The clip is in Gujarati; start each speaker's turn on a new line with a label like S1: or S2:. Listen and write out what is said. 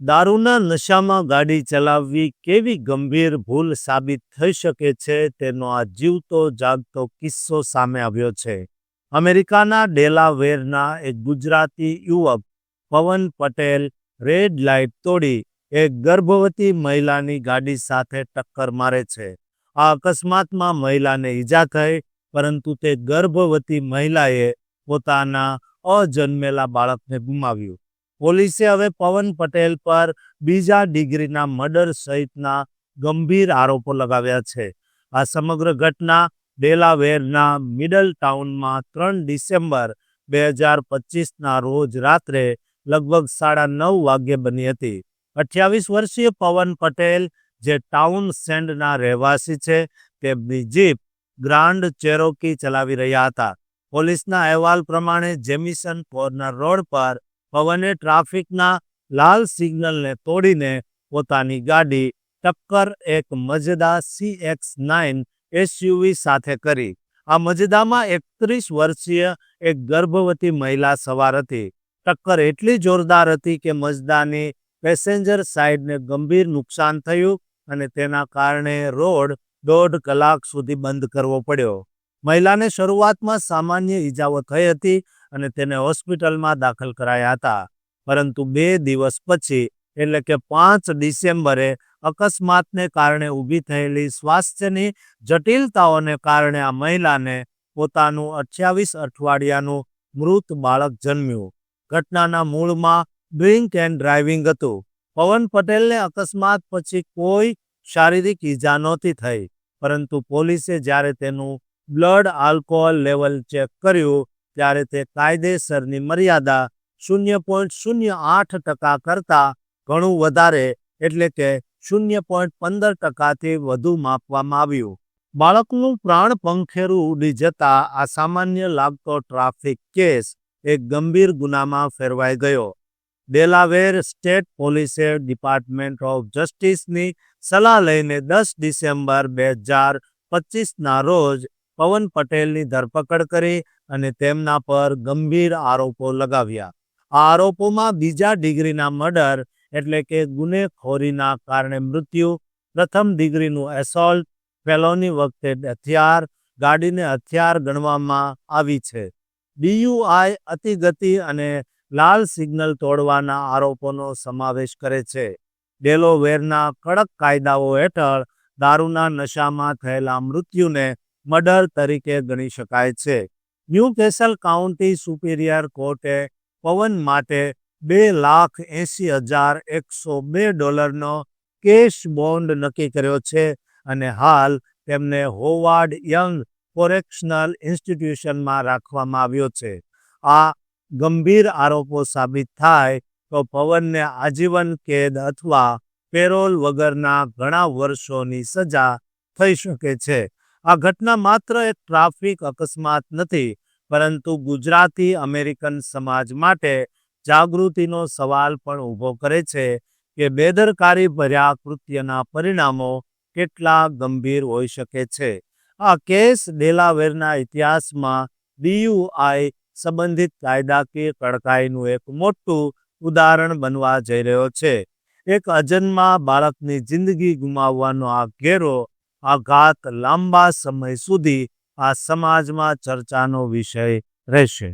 S1: દારૂના નશામાં ગાડી ચલાવવી કેવી ગંભીર ભૂલ સાબિત થઈ શકે છે તેનો આ જીવતો જાગતો કિસ્સો સામે આવ્યો છે. અમેરિકાના ડેલાવેરના એક ગુજરાતી યુવક, પવન પટેલ, રેડ લાઇટ તોડી એક ગર્ભવતી મહિલાની ગાડી સાથે ટક્કર મારે છે. આ અકસ્માતમાં મહિલાને ઈજા થઈ, પરંતુ તે ગર્ભવતી મહિલાએ પોતાના અજન્મેલા બાળકને ગુમાવ્યું. પોલીસે હવે પવન પટેલ પર બીજા ડિગ્રીના મર્ડર સહિતના ગંભીર આરોપો લગાવ્યા છે. આ સમગ્ર ઘટના ડેલાવેરના મિડલ ટાઉનમાં ત્રણ ડિસેમ્બર બે હજાર પચીસના રોજ રાત્રે લગભગ સાડા નવ વાગ્યે બની હતી. અઠ્યાવીસ વર્ષીય પવન પટેલ, જે ટાઉન સેન્ડના રહેવાસી છે, તેમની જીપ ગ્રાન્ડ ચેરોકી ચલાવી રહ્યા હતા. પોલીસના અહેવાલ પ્રમાણે જેમિસન કોર્નર રોડ પર પવને ટ્રાફિકના લાલ સિગ્નલને તોડીને પોતાની ગાડી ટક્કર એક Mazda C X nine SUV સાથે કરી. આ મજદામાં એકત્રીસ વર્ષીય એક ગર્ભવતી મહિલા સવાર હતી. ટક્કર એટલી જોરદાર હતી કે મજદાની પેસેન્જર સાઇડને ગંભીર નુકસાન થયું અને તેના કારણે રોડ દોઢ કલાક સુધી બંધ કરવો પડ્યો. મહિલાને શરૂઆતમાં સામાન્ય ઈજાઓ થઈ હતી અને તેને હોસ્પિટલમાં દાખલ કરાયા હતા. પરંતુ બે દિવસ પછી, એટલે કે પાંચ ડિસેમ્બરે, અકસ્માતને કારણે ઊભી થયેલી સ્વાસ્થ્યની જટિલતાઓને કારણે આ મહિલાને પોતાનું અઠ્યાવીસ અઠવાડિયાનું મૃત બાળક જન્મ્યું. ઘટનાના મૂળમાં ડ્રિંક એન્ડ ડ્રાઇવિંગ હતું. પવન પટેલને અકસ્માત પછી કોઈ શારીરિક ઈજા નહોતી થઈ, પરંતુ પોલીસે જ્યારે તેનું બ્લડ આલ્કોહોલ લેવલ ચેક કર્યું ત્યારે તે કાયદેસરની મર્યાદા શૂન્ય પોઈન્ટ શૂન્ય આઠ ટકા કરતાં ઘણું વધારે એટલે કે શૂન્ય પોઈન્ટ પંદર ટકાથી વધુ માપવામાં આવ્યું. બાળકનું પ્રાણ પંખેરું ઉડી જતા આ સામાન્ય લાગતો ટ્રાફિક કેસ એક ગંભીર ગુનામાં ફેરવાઈ ગયો. ડેલાવેર સ્ટેટ પોલીસે ડિપાર્ટમેન્ટ ઓફ જસ્ટિસની સલાહ લઈને દસ ડિસેમ્બર બે હજાર પચીસના રોજ પવન પટેલની ધરપકડ કરી અને તેમના પર ગંભીર આરોપો લગાવ્યા. આ આરોપોમાં બીજા ડિગ્રીના મર્ડર એટલે કે ગુનેખોરીના કારણે મૃત્યુ, પ્રથમ ડિગ્રીનું એસોલ્ટ ફેલોની વખતે હથિયાર, ગાડીને હથિયાર ગણવામાં આવી છે. ડીયુઆઈ અતિગતિ અને લાલ સિગ્નલ તોડવાના આરોપોનો સમાવેશ કરે છે. ડેલોવેરના કડક કાયદાઓ હેઠળ દારૂના નશામાં થયેલા મૃત્યુને મર્ડર તરીકે ગણી શકાય છે. ન્યૂ કેસલ કાઉન્ટી સુપિરિયર કોર્ટે પવન માટે બે લાખ એંસી હજાર એકસો બે ડોલરનો કેશ બોન્ડ નક્કી કર્યો છે અને હાલ તેમને હોવાર્ડ યંગ કોરેક્શનલ ઇન્સ્ટિટ્યુશનમાં રાખવામાં આવ્યો છે. આ ગંભીર આરોપો સાબિત થાય તો પવનને આજીવન કેદ અથવા પેરોલ વગરના ઘણા વર્ષોની સજા થઈ શકે છે. આ ઘટના માત્ર એક ટ્રાફિક અકસ્માત નથી, પરંતુ ગુજરાતી અમેરિકન સમાજ માટે જાગૃતિનો સવાલ પણ ઊભો કરે છે કે બેદરકારી ભર્યા કૃત્યના પરિણામો કેટલા ગંભીર હોઈ શકે છે. આ કેસ ડેલાવેરના ઇતિહાસમાં ડીયુઆઈ સંબંધિત કાયદાકીય કડકાઈનું એક મોટું ઉદાહરણ બનવા જઈ રહ્યો છે. એક અજન્મા બાળકની જિંદગી ગુમાવવાનો આ ઘેરો આઘાત લાંબા સમય સુધી આ સમાજમાં ચર્ચાનો વિષય રહેશે.